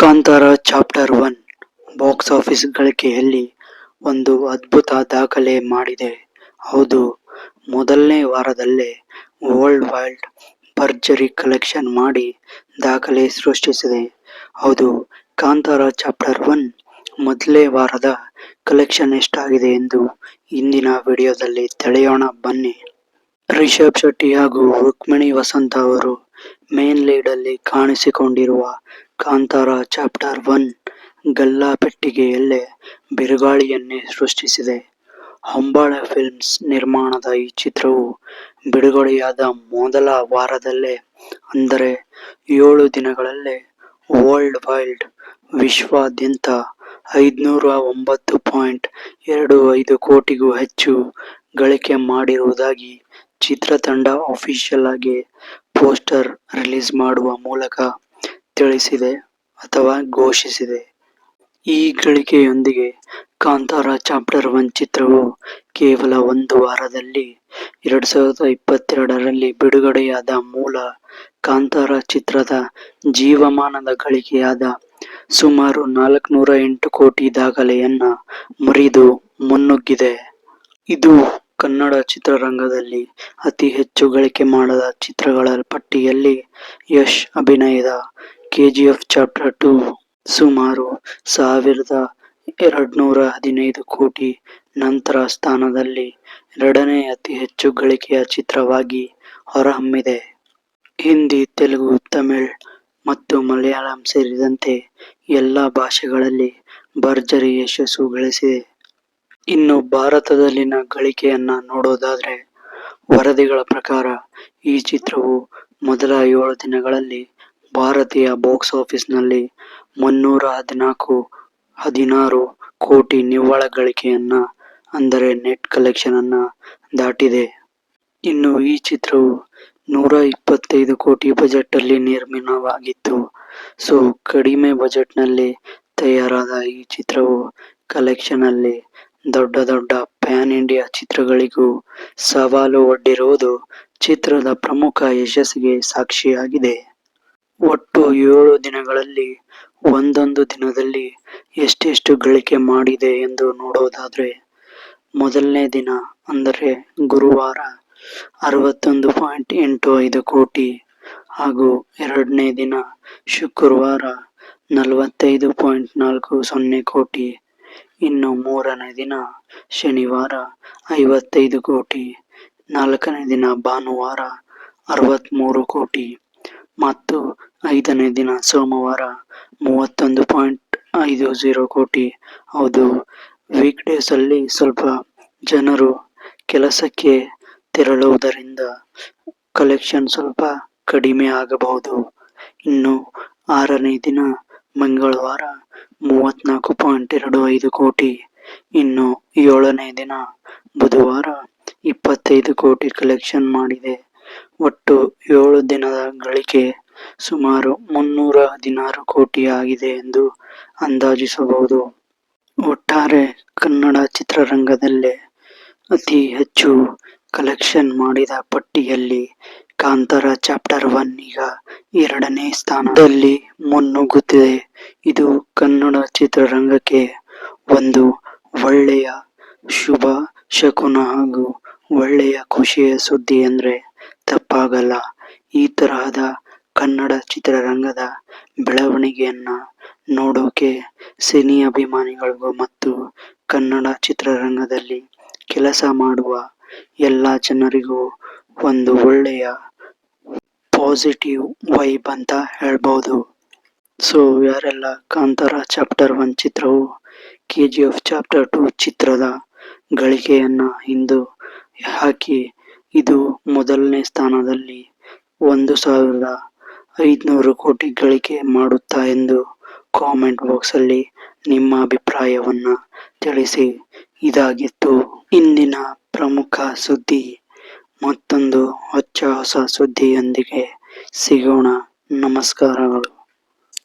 Kantara chapter one box office ಗಳಿಕೆಯಲ್ಲಿ ಒಂದು ಅದ್ಭುತ ದಾಖಲೆ ಮಾಡಿದೆ. ಹೌದು, ಮೊದಲನೇ ವಾರದಲ್ಲೇ ವರ್ಲ್ಡ್ ವೈಲ್ಡ್ ಭರ್ಜರಿ ಕಲೆಕ್ಷನ್ ಮಾಡಿ ದಾಖಲೆ ಸೃಷ್ಟಿಸಿದೆ. ಹೌದು, ಕಾಂತಾರ ಚಾಪ್ಟರ್ ಒನ್ ಮೊದಲೇ ವಾರದ ಕಲೆಕ್ಷನ್ ಎಷ್ಟಾಗಿದೆ ಎಂದು ಇಂದಿನ ವಿಡಿಯೋದಲ್ಲಿ ತಿಳಿಯೋಣ ಬನ್ನಿ. ರಿಷಬ್ ಶೆಟ್ಟಿ ಹಾಗೂ ರುಕ್ಮಿಣಿ ವಸಂತ ಅವರು ಮೇನ್ ಲೀಡಲ್ಲಿ ಕಾಣಿಸಿಕೊಂಡಿರುವ ಕಾಂತಾರ, ಚಾಪ್ಟರ್ ಒನ್, ಗಲ್ಲಾಪೆಟ್ಟಿಗೆಯಲ್ಲೇ ಬಿರುಗಾಳಿಯನ್ನೇ ಸೃಷ್ಟಿಸಿದೆ. ಹೊಂಬಾಳ ಫಿಲ್ಮ್ಸ್ ನಿರ್ಮಾಣದ ಈ ಚಿತ್ರವು ಬಿಡುಗಡೆಯಾದ ಮೊದಲ ವಾರದಲ್ಲೇ, ಅಂದರೆ ಏಳು ದಿನಗಳಲ್ಲೇ ವರ್ಲ್ಡ್ ವೈಲ್ಡ್ ವಿಶ್ವಾದ್ಯಂತ ಐದುನೂರ ಒಂಬತ್ತು ಪಾಯಿಂಟ್ ಎರಡು ಐದು ಕೋಟಿಗೂ ಹೆಚ್ಚು ಗಳಿಕೆ ಮಾಡಿರುವುದಾಗಿ ಚಿತ್ರತಂಡ ಅಫಿಷಿಯಲ್ ಆಗಿ ಪೋಸ್ಟರ್ ರಿಲೀಸ್ ಮಾಡುವ ಮೂಲಕ ತಿಳಿಸಿದೆ ಅಥವಾ ಘೋಷಿಸಿದೆ. ಈ ಗಳಿಕೆಯೊಂದಿಗೆ ಕಾಂತಾರ ಚಾಪ್ಟರ್ ಒನ್ ಚಿತ್ರವು ಕೇವಲ ಒಂದು ವಾರದಲ್ಲಿ ಎರಡು ಸಾವಿರದ ಇಪ್ಪತ್ತೆರಡರಲ್ಲಿ ಬಿಡುಗಡೆಯಾದ ಮೂಲ ಕಾಂತಾರ ಚಿತ್ರದ ಜೀವಮಾನದ ಗಳಿಕೆಯಾದ ಸುಮಾರು ನಾಲ್ಕುನೂರ ಎಂಟು ಕೋಟಿ ದಾಖಲೆಯನ್ನು ಮುರಿದು ಮುನ್ನುಗ್ಗಿದೆ. ಇದು ಕನ್ನಡ ಚಿತ್ರರಂಗದಲ್ಲಿ ಅತಿ ಹೆಚ್ಚು ಗಳಿಕೆ ಮಾಡದ ಚಿತ್ರಗಳ ಪಟ್ಟಿಯಲ್ಲಿ ಯಶ್ ಅಭಿನಯದ ಕೆಜಿಎಫ್ ಚಾಪ್ಟರ್ ಟು ಸುಮಾರು ಸಾವಿರದ ಎರಡ್ನೂರ ಹದಿನೈದು ಕೋಟಿ ನಂತರ ಸ್ಥಾನದಲ್ಲಿ ಎರಡನೇ ಅತಿ ಹೆಚ್ಚು ಗಳಿಕೆಯ ಚಿತ್ರವಾಗಿ ಹೊರಹೊಮ್ಮಿದೆ. ಹಿಂದಿ, ತೆಲುಗು, ತಮಿಳ್ ಮತ್ತು ಮಲಯಾಳಂ ಸೇರಿದಂತೆ ಎಲ್ಲ ಭಾಷೆಗಳಲ್ಲಿ ಭರ್ಜರಿ ಯಶಸ್ಸು ಗಳಿಸಿದೆ. ಇನ್ನು ಭಾರತದಲ್ಲಿನ ಗಳಿಕೆಯನ್ನ ನೋಡೋದಾದರೆ ವರದಿಗಳ ಪ್ರಕಾರ ಈ ಚಿತ್ರವು ಮೊದಲ ಏಳು ದಿನಗಳಲ್ಲಿ ಭಾರತೀಯ ಬಾಕ್ಸ್ ಆಫೀಸ್ನಲ್ಲಿ ಮುನ್ನೂರ ಹದಿನಾಲ್ಕು, ಹದಿನಾರು ಕೋಟಿ ನಿವ್ವಳ ಗಳಿಕೆಯನ್ನ, ಅಂದರೆ ನೆಟ್ ಕಲೆಕ್ಷನ್ ಅನ್ನ ದಾಟಿದೆ. ಇನ್ನು ಈ ಚಿತ್ರವು ನೂರ ಇಪ್ಪತ್ತೈದು ಕೋಟಿ ಬಜೆಟ್ ಅಲ್ಲಿ ನಿರ್ಮಾಣವಾಗಿತ್ತು. ಸೊ, ಕಡಿಮೆ ಬಜೆಟ್ನಲ್ಲಿ ತಯಾರಾದ ಈ ಚಿತ್ರವು ಕಲೆಕ್ಷನ್ ಅಲ್ಲಿ ದೊಡ್ಡ ದೊಡ್ಡ ಪ್ಯಾನ್ ಇಂಡಿಯಾ ಚಿತ್ರಗಳಿಗೂ ಸವಾಲು ಒಡ್ಡಿರುವುದು ಚಿತ್ರದ ಪ್ರಮುಖ ಯಶಸ್ಸಿಗೆ ಸಾಕ್ಷಿಯಾಗಿದೆ. ಒಟ್ಟು ಏಳು ದಿನಗಳಲ್ಲಿ, ಒಂದೊಂದು ದಿನದಲ್ಲಿ ಎಷ್ಟೆಷ್ಟು ಗಳಿಕೆ ಮಾಡಿದೆ ಎಂದು ನೋಡೋದಾದರೆ ಮೊದಲನೇ ದಿನ ಅಂದರೆ ಗುರುವಾರ ಅರವತ್ತೊಂದು ಪಾಯಿಂಟ್ ಎಂಟು ಐದು ಕೋಟಿ ಹಾಗೂ ಎರಡನೇ ದಿನ ಶುಕ್ರವಾರ ನಲವತ್ತೈದು ಪಾಯಿಂಟ್ ನಾಲ್ಕು ಸೊನ್ನೆ ಕೋಟಿ, ಇನ್ನು ಮೂರನೇ ದಿನ ಶನಿವಾರ ಐವತ್ತೈದು ಕೋಟಿ, ನಾಲ್ಕನೇ ದಿನ ಭಾನುವಾರ ಅರವತ್ತ್ಮೂರು ಕೋಟಿ. ಮತ್ತು ಐದನೇ ದಿನ ಸೋಮವಾರ ಮೂವತ್ತೊಂದು ಪಾಯಿಂಟ್ ಐದು ಝೀರೋ ಕೋಟಿ. ಹೌದು ವೀಕ್ ಡೇಸಲ್ಲಿ ಸ್ವಲ್ಪ ಜನರು ಕೆಲಸಕ್ಕೆ ತೆರಳುವುದರಿಂದ ಕಲೆಕ್ಷನ್ ಸ್ವಲ್ಪ ಕಡಿಮೆ ಆಗಬಹುದು. ಇನ್ನು ಆರನೇ ದಿನ ಮಂಗಳವಾರ ಮೂವತ್ನಾಲ್ಕು ಪಾಯಿಂಟ್ ಎರಡು ಐದು ಕೋಟಿ. ಇನ್ನು ಏಳನೇ ದಿನ ಬುಧವಾರ ಇಪ್ಪತ್ತೈದು ಕೋಟಿ ಕಲೆಕ್ಷನ್ ಮಾಡಿದೆ. ಒಟ್ಟು ಏಳು ದಿನದ ಗಳಿಕೆ ಸುಮಾರು ಮುನ್ನೂರ ಹದಿನಾರು ಕೋಟಿ ಆಗಿದೆ ಎಂದು ಅಂದಾಜಿಸಬಹುದು. ಒಟ್ಟಾರೆ ಕನ್ನಡ ಚಿತ್ರರಂಗದಲ್ಲೇ ಅತಿ ಹೆಚ್ಚು ಕಲೆಕ್ಷನ್ ಮಾಡಿದ ಪಟ್ಟಿಯಲ್ಲಿ ಕಾಂತಾರ ಚಾಪ್ಟರ್ ಒನ್ ಈಗ ಎರಡನೇ ಸ್ಥಾನದಲ್ಲಿ ಮುನ್ನುಗ್ಗುತ್ತಿದೆ. ಇದು ಕನ್ನಡ ಚಿತ್ರರಂಗಕ್ಕೆ ಒಂದು ಒಳ್ಳೆಯ ಶುಭ ಶಕುನ ಹಾಗೂ ಒಳ್ಳೆಯ ಖುಷಿಯ ಸುದ್ದಿ ಅಂದ್ರೆ ತಪ್ಪಾಗಲ್ಲ. ಈ ತರಹದ ಕನ್ನಡ ಚಿತ್ರರಂಗದ ಬೆಳವಣಿಗೆಯನ್ನ ನೋಡೋಕೆ ಸಿನಿ ಅಭಿಮಾನಿಗಳಿಗೂ ಮತ್ತು ಕನ್ನಡ ಚಿತ್ರರಂಗದಲ್ಲಿ ಕೆಲಸ ಮಾಡುವ ಎಲ್ಲ ಜನರಿಗೂ ಒಂದು ಒಳ್ಳೆಯ ಪಾಸಿಟಿವ್ ವೈಬ್ ಅಂತ ಹೇಳ್ಬೋದು. ಸೊ, ಯಾರೆಲ್ಲ ಕಾಂತಾರ ಚಾಪ್ಟರ್ ಒನ್ ಚಿತ್ರವು K G F chapter two ಚಿತ್ರದ ಗಳಿಕೆಯನ್ನು ಇಂದು ಹಾಕಿ ಇದು ಮೊದಲನೇ ಸ್ಥಾನದಲ್ಲಿ ಒಂದು ಸಾವಿರದ ಐದುನೂರು ಕೋಟಿ ಗಳಿಕೆ ಮಾಡುತ್ತಾ ಎಂದು ಕಾಮೆಂಟ್ ಬಾಕ್ಸ್ ಅಲ್ಲಿ ನಿಮ್ಮ ಅಭಿಪ್ರಾಯವನ್ನ ತಿಳಿಸಿ. ಇದಾಗಿತ್ತು. ಇಂದಿನ ಪ್ರಮುಖ ಸುದ್ದಿ. ಮತ್ತೊಂದು ಹೊಚ್ಚ ಹೊಸ ಸುದ್ದಿಯೊಂದಿಗೆ ಸಿಗೋಣ. ನಮಸ್ಕಾರಗಳು.